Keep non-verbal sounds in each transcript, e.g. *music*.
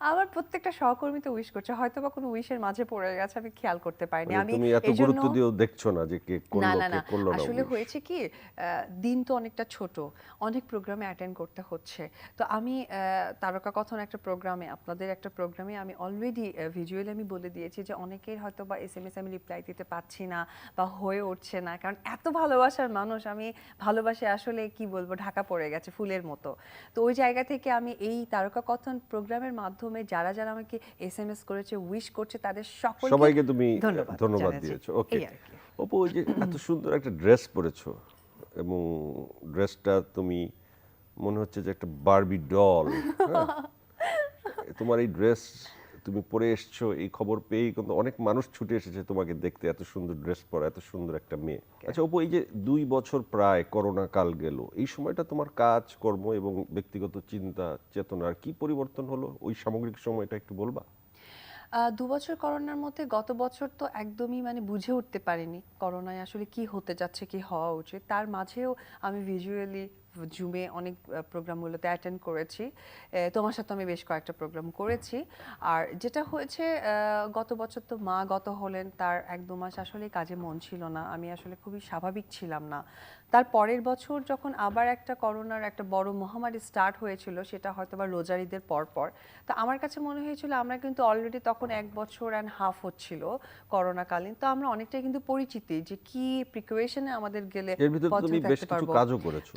আমার প্রত্যেকটা সহকর্মী তো উইশ করছে হয়তো বা কোনো উইশের মাঝে পড়ে গেছে আমি খেয়াল করতে পারিনি। মানে আমি তুমি এত গুরুত্ব দিয়েও দেখছ না যে কে করল কে করল না। আসলে হয়েছে কি দিন তো অনেকটা ছোট অনেক প্রোগ্রামে অ্যাটেন্ড করতে হচ্ছে। তো আমি তারকা কথন একটা প্রোগ্রামে আপনাদের একটা প্রোগ্রামে আমি অলরেডি ভিজুয়ালি আমি বলে দিয়েছি যে অনেকের হয়তো বা এস এম এস আমি রিপ্লাই দিতে পারছি না বা হয়ে উঠছে না কারণ এত ভালোবাসার মানুষ আমি ভালোবাসে আসলে কি বলব ঢাকা পড়ে গেছে ফুলের মতো। তো ওই জায়গা থেকে আমি এই তারকা কথন প্রোগ্রামের মাধ্যমে যারা যারা আমাকে এস এম এস করেছে উইশ করছে তাদের সকলকে সবাইকে তুমি ধন্যবাদ দিয়েছ। ওকে ওপো যে এত সুন্দর একটা ড্রেস পরেছো এবং ড্রেসটা তুমি মনে হচ্ছে যে একটা বারবি ডল *laughs* তোমার এই ড্রেস তুমি পরে এসছো এই খবর পেয়েই কিন্তু অনেক মানুষ ছুটে এসেছে তোমাকে দেখতে এত সুন্দর ড্রেস পরা এত সুন্দর একটা মেয়ে। আচ্ছা অপু এই যে দুই বছর প্রায় করোনা কাল গেল এই সময়টা তোমার কাজ কর্ম এবং ব্যক্তিগত চিন্তা চেতনার কি পরিবর্তন হলো? ওই সামগ্রিক সময়টা একটু বলবা? দু বছর করোনার মধ্যে গত বছর তো একদমই মানে বুঝে উঠতে পারিনি করোনায় আসলে কি হতে যাচ্ছে, কি হওয়া উচিত। তার মাঝেও আমি ভিজুয়ালি জুমে অনেক প্রোগ্রামগুলোতে অ্যাটেন্ড করেছি। তোমার সাথে আমি বেশ কয়েকটা প্রোগ্রাম করেছি। আর যেটা হয়েছে গত বছর তো মা গত হলেন, তার এক দু মাস আসলে কাজে মন ছিল না। আমি আসলে খুবই স্বাভাবিক ছিলাম না। তার পরের বছর যখন আবার একটা করোনার একটা বড় মহামারী স্টার্ট হয়েছিল সেটা হয়তো বা রোজারিদের পর পর তো আমার কাছে মনে হয়েছিল আমরা কিন্তু অলরেডি তখন এক বছর অ্যান্ড হাফ হচ্ছিল করোনাকালীন তো আমরা অনেকটাই কিন্তু পরিচিতি যে কি প্রিপারেশনে আমাদের গেলে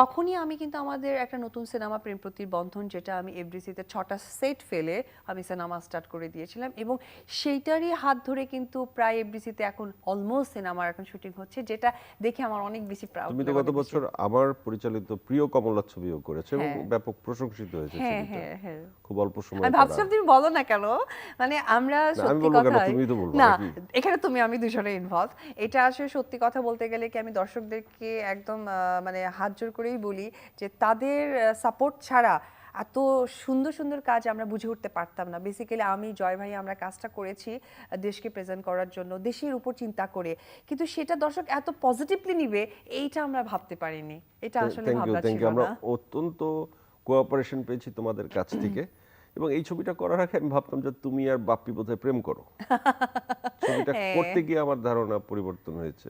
তখনই আমি কিন্তু আমাদের একটা নতুন সিনেমা প্রেম বন্ধন যেটা আমি এফডিসিতে ছটা সেট ফেলে আমি সিনেমা স্টার্ট করে দিয়েছিলাম এবং সেইটারই হাত ধরে কিন্তু প্রায় এফডিসিতে এখন অলমোস্ট সিনেমার এখন শুটিং হচ্ছে যেটা দেখে আমার অনেক বেশি প্রাউড গত বছর আমার পরিচালিত প্রিয় কমলা ছবিও করেছে এবং হ্যাঁ। ব্যাপক প্রশংসিত হয়েছে হ্যাঁ হ্যাঁ খুব অল্প সময় আমি ভাবছিলাম তুমি বলো না কেন? মানে আমরা সত্যি কথা তুমি তো বলবা না এখানে তুমি আমি দুজনে ইনভলভ এটা আসলে সত্যি কথা বলতে গেলে কি আমি দর্শকদেরকে একদম মানে হাত জোর করেই বলি যে তাদের সাপোর্ট ছাড়া এত সুন্দর সুন্দর কাজ আমরা বুঝে উঠতে পারতাম না। বেসিক্যালি আমি জয় ভাই আমরা কাজটা করেছি দেশকে প্রেজেন্ট করার জন্য দেশের উপর চিন্তা করে। কিন্তু সেটা দর্শক এত পজিটিভলি নিবে এইটা আমরা ভাবতে পারিনি। এটা আসলে ভাবনা ছিল না। আমরা অত্যন্ত কোঅপারেশন পেয়েছি তোমাদের কাছ থেকে। এবং এই ছবিটা করার আগে আমি ভাবতাম যে তুমি আর বাপ্পি বোধহয় প্রেম করো। *laughs* ছবিটা হ্যাঁ। করতে গিয়ে আমার ধারণা পরিবর্তন হয়েছে।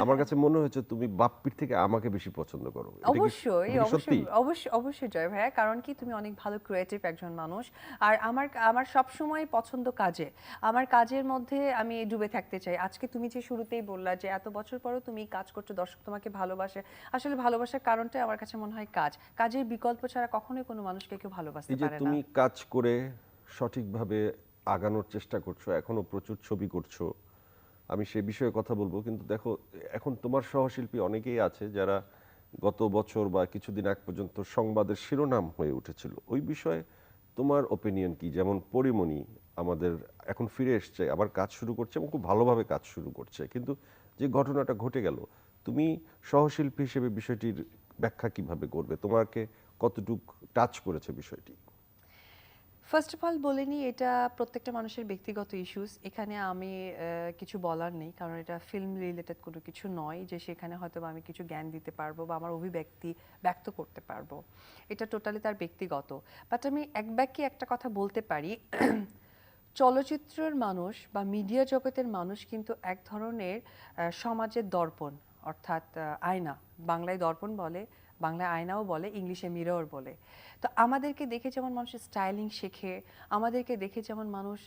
আমার কাছে মনে হয়েছে তুমি বাপ্পির থেকে আমাকে বেশি পছন্দ করো। অবশ্যই অবশ্যই অবশ্যই অবশ্যই জয় ভাইয়া কারণ কি তুমি অনেক ভালো ক্রিয়েটিভ একজন মানুষ। আর আমার আমার সব সময় পছন্দ কাজে। আমার কাজের মধ্যে আমি ডুবে থাকতে চাই। আজকে তুমি যে শুরুতেই বললা যে এত বছর পরও তুমি কাজ করছ দর্শক তোমাকে ভালোবাসে। আসলে ভালোবাসার কারণটাই আমার কাছে মনে হয় কাজ। কাজের বিকল্প ছাড়া কখনোই কোনো মানুষকে কেউ ভালোবাসতে পারে না। তুমি কাজ করে সঠিকভাবে আগানোর চেষ্টা করছ, এখনও প্রচুর ছবি করছ, আমি সে বিষয়ে কথা বলব। কিন্তু দেখো, এখন তোমার সহশিল্পী অনেকেই আছে যারা গত বছর বা কিছুদিন আগ পর্যন্ত সংবাদের শিরোনাম হয়ে উঠেছিল। ওই বিষয়ে তোমার ওপিনিয়ন কি? যেমন পরিমণি আমাদের এখন ফিরে এসছে, আবার কাজ শুরু করছে এবং খুব ভালোভাবে কাজ শুরু করছে। কিন্তু যে ঘটনাটা ঘটে গেল, তুমি সহশিল্পী হিসেবে বিষয়টির ব্যাখ্যা কীভাবে করবে? তোমাকে কতটুক টাচ করেছে বিষয়টি? ফার্স্ট অফ অল বলে নিই, এটা প্রত্যেকটা মানুষের ব্যক্তিগত ইস্যুস এখানে আমি কিছু বলার নেই, কারণ এটা ফিল্ম রিলেটেড কোনো কিছু নয় যে সেখানে হয়তো আমি কিছু জ্ঞান দিতে পারব বা আমার অভিব্যক্তি ব্যক্ত করতে পারব। এটা টোটালি তার ব্যক্তিগত। বাট আমি এক বাক্যে একটা কথা বলতে পারি। *clears throat* চলচ্চিত্রের মানুষ বা মিডিয়া জগতের মানুষ কিন্তু এক ধরনের সমাজের দর্পণ, অর্থাৎ আয়না। বাংলায় দর্পণ বলে বাংলায় আয়নাও বলে, ইংলিশে মিরর বলে। তো আমাদেরকে দেখে যেমন মানুষ স্টাইলিং শেখে, আমাদেরকে দেখে যেমন মানুষ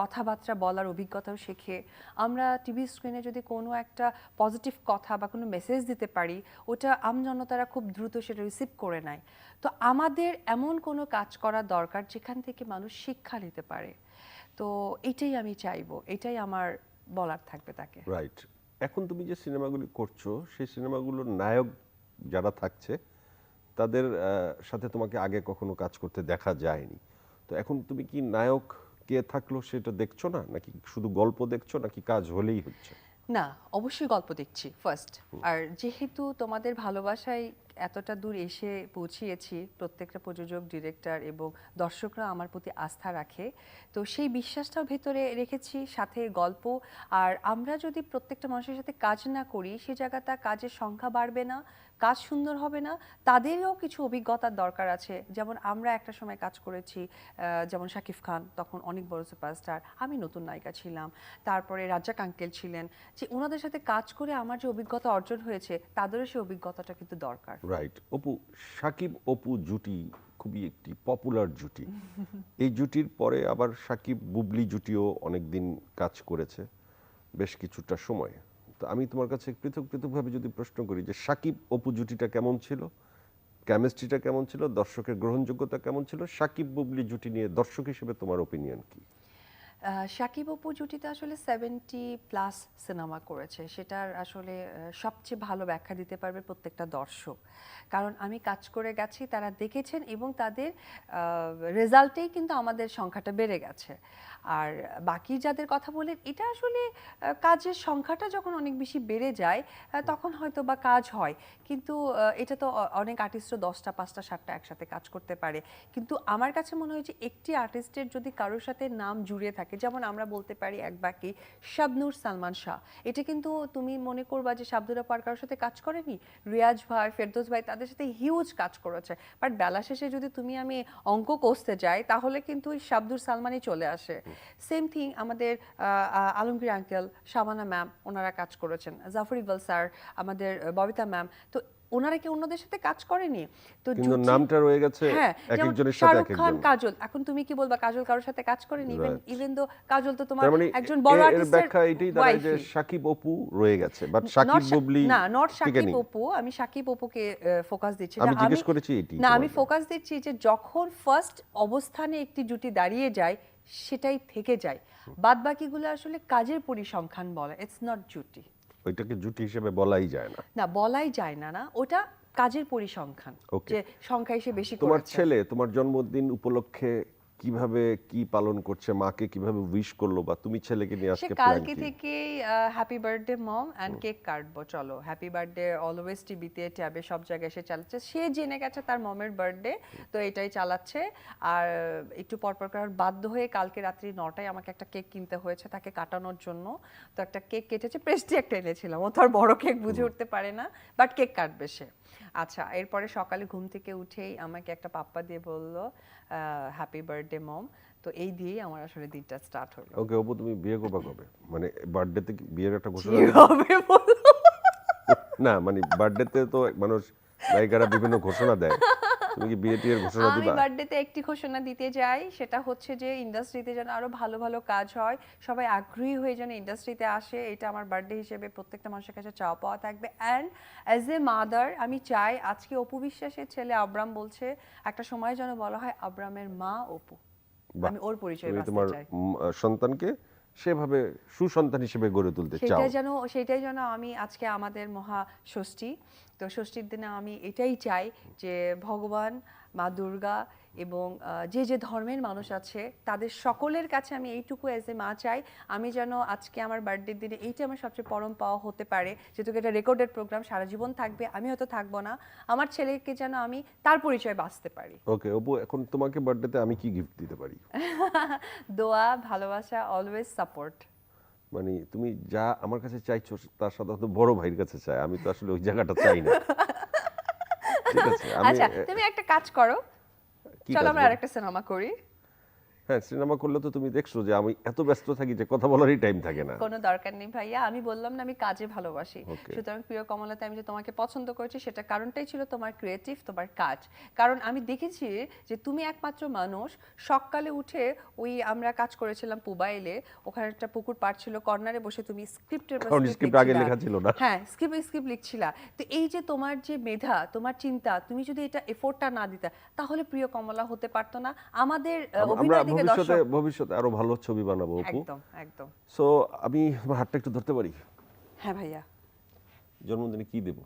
কথাবার্তা বলার অভিজ্ঞতাও শেখে। আমরা টিভি স্ক্রিনে যদি কোনো একটা পজিটিভ কথা বা কোনো মেসেজ দিতে পারি, ওটা আমজনতারা খুব দ্রুত সেটা রিসিভ করে নেয়। তো আমাদের এমন কোনো কাজ করা দরকার যেখান থেকে মানুষ শিক্ষা নিতে পারে। তো এটাই আমি চাইব, এটাই আমার বলার থাকবে তাকে। রাইট এখন তুমি যে সিনেমাগুলি করছ, সেই সিনেমাগুলোর নায়ক যারা থাকছে তাদের সাথে তোমাকে আগে কখনো কাজ করতে দেখা যায়নি। তো এখন তুমি কি নায়ক কে থাকল সেটা দেখছ না? নাকি শুধু গল্প দেখছ নাকি কাজ হলেই হচ্ছে? না অবশ্যই গল্প দেখছি ফার্স্ট আর যেহেতু তোমাদের ভালোবাসায় এতটা দূর এসে পৌঁছিয়েছি প্রত্যেকটা প্রযোজক ডিরেক্টর এবং দর্শকরা আমার প্রতি আস্থা রাখে তো সেই বিশ্বাসটাও ভেতরে রেখেছি সাথে গল্প। আর আমরা যদি প্রত্যেকটা মানুষের সাথে কাজ না করি সে জায়গাটা কাজের সংখ্যা বাড়বে না কাজ সুন্দর হবে না তাদেরও কিছু অভিজ্ঞতার দরকার আছে। যেমন আমরা একটা সময় কাজ করেছি যেমন শাকিব খান তখন অনেক বড় সুপারস্টার আমি নতুন নায়িকা ছিলাম। তারপরে রাজ্জাক আঙ্কেল ছিলেন যে ওনাদের সাথে কাজ করে আমার যে অভিজ্ঞতা অর্জন হয়েছে তাদেরও সেই অভিজ্ঞতাটা কিন্তু দরকার। রাইট অপু সাকিব অপু জুটি খুবই একটি পপুলার জুটি। *laughs* এই জুটির পরে আবার সাকিব বুবলি জুটিও অনেকদিন কাজ করেছে বেশ কিছুটা সময়। তো আমি তোমার কাছে পৃথক পৃথকভাবে যদি প্রশ্ন করি যে সাকিব অপু জুটিটা কেমন ছিল? কেমিস্ট্রিটা কেমন ছিল? দর্শকের গ্রহণযোগ্যতা কেমন ছিল? সাকিব বুবলি জুটি নিয়ে দর্শক হিসেবে তোমার ওপিনিয়ন কি? শাকিব অপু জুটিতে আসলে সেভেন্টি প্লাস সিনেমা করেছে। সেটার আসলে সবচেয়ে ভালো ব্যাখ্যা দিতে পারবে প্রত্যেকটা দর্শক। কারণ আমি কাজ করে গেছি, তারা দেখেছেন এবং তাদের রেজাল্টেই কিন্তু আমাদের সংখ্যাটা বেড়ে গেছে। আর বাকি যাদের কথা বলেন, এটা আসলে কাজের সংখ্যাটা যখন অনেক বেশি বেড়ে যায় তখন হয়তো বা কাজ হয়। কিন্তু এটা তো অনেক আর্টিস্টও দশটা, পাঁচটা, সাতটা একসাথে কাজ করতে পারে। কিন্তু আমার কাছে মনে হয় যে, একটি আর্টিস্টের যদি কারোর সাথে নাম জুড়ে থাকে, যেমন আমরা বলতে পারি এক বাকি, শাবনুর সালমান শাহ। এটা কিন্তু তুমি মনে করবা যে শাবদুরা পার কারোর সাথে কাজ করেনি? রিয়াজ ভাই, ফেরদোস ভাই, তাদের সাথে হিউজ কাজ করেছে। বাট বেলা শেষে যদি তুমি আমি অঙ্ক কষতে যাই, তাহলে কিন্তু ওই শাবদুর সালমানই চলে আসে। সেম থিং আমাদের আলমগীর আঙ্কেল শাবানা ম্যাম ওনারা কাজ করেছেন। জাফর ইকবাল স্যার আমাদের ববিতা ম্যাম তো ওনারা কি অন্যদের সাথে কাজ করেনি। তো কিন্তু নামটা রয়ে গেছে হ্যাঁ এক একজনের সাথে শাহরুখ এক খান একজন। কাজল। এখন তুমি কি বলবা কাজল কারোর সাথে কাজ করেনি? ইভেন. ইভেন দো কাজল তো তোমার মানে একজন বড় আর্টিস্টের ব্যাখ্যা এটাই দাঁড়ায় যে সাকিব অপু রয়ে গেছে। বাট সাকিব বুবলি না নট সাকিব অপু। আমি সাকিব অপুকে ফোকাস দিচ্ছি আমি জিজ্ঞেস করেছি এটি না আমি ফোকাস দিচ্ছি যে যখন ফার্স্ট অবস্থানে একটি জুটি দাঁড়িয়ে যায় সেটাই থেকে যায়। বাদ বাকিগুলো আসলে কাজের পরিসংখ্যান বলে ইটস নট জুটি। ওইটাকে জুটি হিসেবে বলাই যায় না। না বলাই যায় না না ওটা কাজের পরিসংখ্যান. যে সংখ্যা এসে বেশি তোমার ছেলে তোমার জন্মদিন উপলক্ষে কীভাবে কি পালন করছে মাকে কীভাবে উইশ করল বা তুমি ছেলেকে নিয়ে আজকে প্ল্যান কালকে থেকে happy birthday mom and cake কাটবো চলো। হ্যাপি বার্থডে অলওয়েজ টিভিতে ট্যাবে সব জায়গায় সে চালাচ্ছে। সে জেনে গেছে তার মমের বার্থডে তো এটাই চালাচ্ছে। আর একটু পরপর করার বাধ্য হয়ে কালকে রাত্রি নটায় আমাকে একটা কেক কিনতে হয়েছে তাকে কাটানোর জন্য। তো একটা কেক কেটেছে প্রেস্টি একটা এনেছিলাম ও তো আর বড় কেক বুঝে উঠতে পারে না বাট কেক কাটবে সে। আচ্ছা এরপরে সকালে ঘুম থেকে উঠেই আমাকে একটা পাপ্পা দিয়ে বলল হ্যাপি বার্থডে মম তো এই দিয়েই আমার আসলে দিনটা স্টার্ট হলো। ওকে অপু তুমি বিয়ে করবা কবে? মানে বার্থডেতে বিয়ের একটা ঘোষণা কি? হবে বলো? *laughs* না মানে বার্থডেতে তো মানুষ নায়িকারা বিভিন্ন ঘোষণা দেয়। তুমি কি বিয়ে টিয়ের ঘোষণা আমি দিবা? বার্থডেতে একটি ঘোষণা দিতে যাই সেটা হচ্ছে যে ইন্ডাস্ট্রিতে যেন আরও ভালো ভালো কাজ হয় সবাই আগ্রহী হয়ে যেন ইন্ডাস্ট্রিতে আসে এটা আমার বার্থডে হিসেবে প্রত্যেকটা মানুষের কাছে চাওয়া পাওয়া থাকবে। অ্যান্ড অ্যাজ এ মাদার আমি চাই আজকে অপু বিশ্বাসের ছেলে আব্রাম বলছে একটা সময় যেন বলা হয় আব্রামের মা অপু। আমি ওর পরিচয় তোমার সন্তানকে সেভাবে সুসন্তান হিসেবে গড়ে তুলতে চাও। সেটা যেন সেটাই যেন আমি আজকে আমাদের মহা ষষ্ঠী তো ষষ্ঠীর দিনে আমি এটাই চাই যে ভগবান মা দুর্গা এবং যে যে ধর্মের মানুষ আছে তাদের সকলের কাছে আমি এইটুকু অ্যাজ এ মা চাই। আমি যেন আজকে আমার বার্থডের দিনে এইটা আমার সবচেয়ে পরম পাওয়া হতে পারে। যেহেতু এটা রেকর্ডেড প্রোগ্রাম সারা জীবন থাকবে আমি হয়তো থাকব না। আমার ছেলেকে যেন আমি তার পরিচয় বাঁচতে পারি। ওকে অপু এখন তোমাকে বার্থডেতে আমি কি গিফট দিতে পারি? *laughs* দোয়া ভালোবাসা অলওয়েজ সাপোর্ট মানে তুমি যা আমার কাছে চাইছো তার সাধারণত বড় ভাইয়ের কাছে চাই। আমি তো আসলে ওই জায়গাটা চাই না। *laughs* আচ্ছা তুমি একটা কাজ করো। চলো আমরা আরেকটা সিনেমা করি। হ্যাঁ সিনেমা করলে তো তুমি দেখছ যে আমি এত ব্যস্ত থাকি যে কথা বলারই টাইম থাকে না। কোনো দরকার নেই ভাইয়া আমি বললাম না আমি কাজে ভালোবাসি। সুতরাং প্রিয় কমলাতে আমি যে তোমাকে পছন্দ করেছি সেটা কারণটাই ছিল তোমার ক্রিয়েটিভ তোমার কাজ। কারণ আমি দেখেছি যে তুমি একমাত্র মানুষ সকালে উঠে ওই আমরা কাজ করেছিলাম পুবাইলে ওখানে একটা পুকুর পাড় ছিল কর্নারে বসে তুমি স্ক্রিপ্টের script আগে লেখা ছিল না। হ্যাঁ স্ক্রিপ্ট স্ক্রিপ্ট লিখছিলা। তো এই যে তোমার যে মেধা তোমার চিন্তা তুমি যদি এটা এফোর্টটা না দিতে তাহলে প্রিয় কমলা হতে পারতো না। আমাদের অভিনয় ভবিষ্যতে ভবিষ্যতে আরও ভালো ছবি বানাবো অপু। একদম একদম। সো আমি আমার হাতটা একটু ধরতে পারি? হ্যাঁ ভাইয়া। জন্মদিনে কি দেবো?